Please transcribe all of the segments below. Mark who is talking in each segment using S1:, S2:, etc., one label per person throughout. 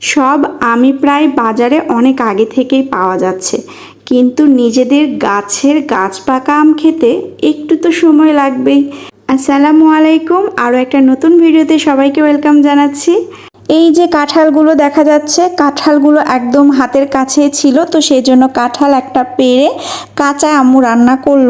S1: সব আমি প্রায় বাজারে অনেক আগে থেকেই পাওয়া যাচ্ছে। কিন্তু নিজেদের গাছের গাছ পাকা আম খেতে একটু তো সময় লাগবেই। আসসালামু আলাইকুম, আরও একটা নতুন ভিডিওতে সবাইকে ওয়েলকাম জানাচ্ছি। এই যে কাঁঠালগুলো দেখা যাচ্ছে, কাঁঠালগুলো একদম হাতের কাছে ছিল, তো সেই জন্য কাঁঠাল একটা পেরে কাঁচা আম্মু রান্না করল।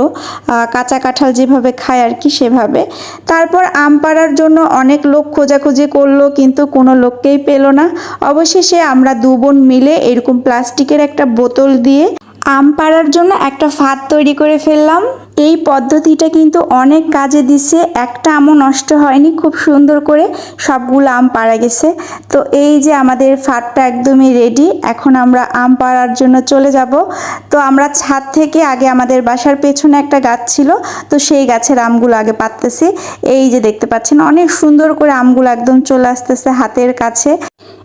S1: কাঁচা কাঁঠাল যেভাবে খায় আর কি সেভাবে। তারপর আম পাড়ার জন্য অনেক লোক খোঁজাখুঁজি করল, কিন্তু কোনো লোককেই পেল না। অবশেষে আমরা দু বোন মিলে এরকম প্লাস্টিকের একটা বোতল দিয়ে আম পাড়ার জন্য একটা ফাঁদ তৈরি করে ফেললাম। এই পদ্ধতিটা কিন্তু অনেক কাজে দিছে, একটা আমও নষ্ট হয়নি, খুব সুন্দর করে সবগুলো আম পাড়া গেছে। তো এই যে আমাদের ফাঁদটা একদমই রেডি এখন আমরা আম পাড়ার জন্য চলে যাব। তো আমরা ছাদ থেকে আগে আমাদের বাসার পেছনে একটা গাছ ছিল, তো সেই গাছের আমগুলো আগে পাততেছি এই যে দেখতে পাচ্ছেন, অনেক সুন্দর করে আমগুলো একদম চলে আসতেছে হাতের কাছে।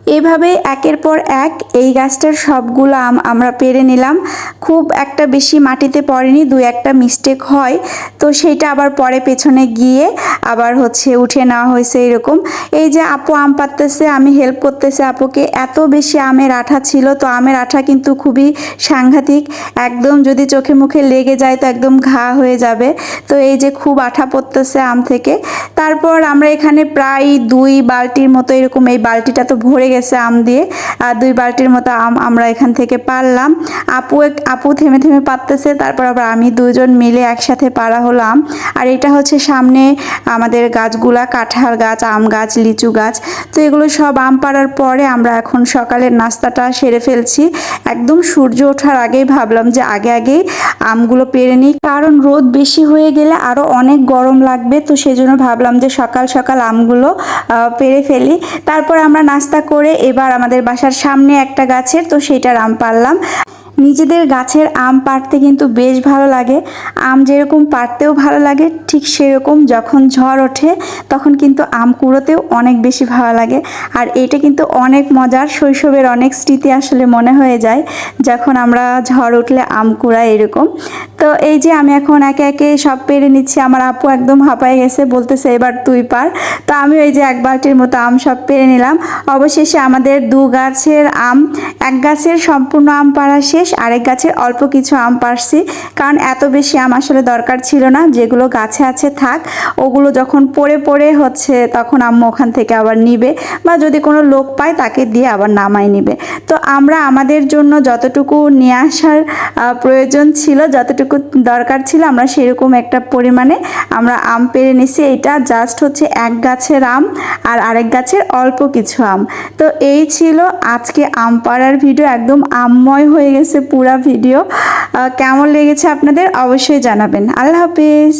S1: এভাবে একের পর এক এই গাছটার সবগুলো আম আমরা পেরে নিলাম। খুব একটা বেশি মাটিতে পড়েনি, দুই একটা মিস্টেক হয়। তো সেইটা আবার পরে পেছনে গিয়ে আবার হচ্ছে উঠে নেওয়া হয়েছে এরকম। এই যে আপু আম পাততেছে আমি হেল্প করতেছে আপুকে। এত বেশি আমের আঠা ছিল, তো আমের আঠা কিন্তু খুবই সাংঘাতিক। একদম যদি চোখে মুখে লেগে যায় তো একদম ঘা হয়ে যাবে। তো এই যে খুব আঠা পড়তেছে আম থেকে। তারপর আমরা এখানে প্রায় দুই বালতির মতো এরকম এই বালতিটা তো ভরে গেছে আম দিয়ে দুই বালতির মতো আম আমরা এখান থেকে পারলাম। আপু এক- আপু থেমে থেমে পারতেছে, তারপর আবার আমি দুজন মিলে একসাথে পারা হলাম। আর এটা হচ্ছে সামনে আমাদের গাছগুলা, কাঁঠাল গাছ, আম গাছ, লিচু গাছ। তো এগুলো সব আম পাড়ার পরে আমরা এখন সকালের নাস্তাটা সেরে ফেলছি। একদম সূর্য ওঠার আগেই ভাবলাম যে আগে আগেই আমগুলো পেরে নিই। কারণ রোদ বেশি হয়ে গেলে আরও অনেক গরম লাগবে, তো সেই জন্য ভাবলাম যে সকাল সকাল আমগুলো পেরে ফেলি। তারপর আমরা নাস্তা করে এবার আমাদের বাসার সামনে একটা গাছের তো সেটার আম পারলাম নিজেদের গাছের আম পাড়তে কিন্তু বেশ ভালো লাগে। আম যেরকম পাড়তেও ভালো লাগে, ঠিক সেরকম যখন ঝড় ওঠে, তখন কিন্তু আম কুড়োতেও অনেক বেশি ভালো লাগে। আর এটা কিন্তু অনেক মজার, শৈশবের অনেক স্মৃতি আসলে মনে হয়ে যায়, যখন আমরা ঝড় উঠলে আম কুড়াই এরকম। তো এই যে আমি এখন একে একে সব পেরে নিচ্ছি, আমার আপু একদম হাঁপায় গেছে, বলতেছে, এবার তুই পার তো আমি ওই যে এক বালতির মতো আম সব পেরে নিলাম। অবশেষে আমাদের দু গাছের আম, এক গাছের সম্পূর্ণ আম পাড়া শেষ। আরেক গাছের অল্প কিছু আম পারছি কারণ এত বেশি আম আসলে দরকার ছিল না, যেগুলো গাছে আছে থাক, ওগুলো যখন পড়ে পড়ে হচ্ছে তখন আম্মু ওখান থেকে আবার নিবে বা যদি কোনো লোক পায় তাকে দিয়ে আবার নামাই নিবে। তো আমরা আমাদের জন্য যতটুকু নিয়ে আসার প্রয়োজন ছিল, যতটুকু দরকার ছিল আমরা সেরকম একটা পরিমাণে আমরা আম পেরে নিছি। এটা জাস্ট হচ্ছে এক গাছের আম আর আরেক গাছের অল্প কিছু আম। তো এই ছিল আজকে আম পাড়ার ভিডিও একদম আমময় হয়ে গেছে। পুরা ভিডিও। কেমন লেগেছে আপনাদের অবশ্যই জানাবেন। আল্লাহ হাফিজ।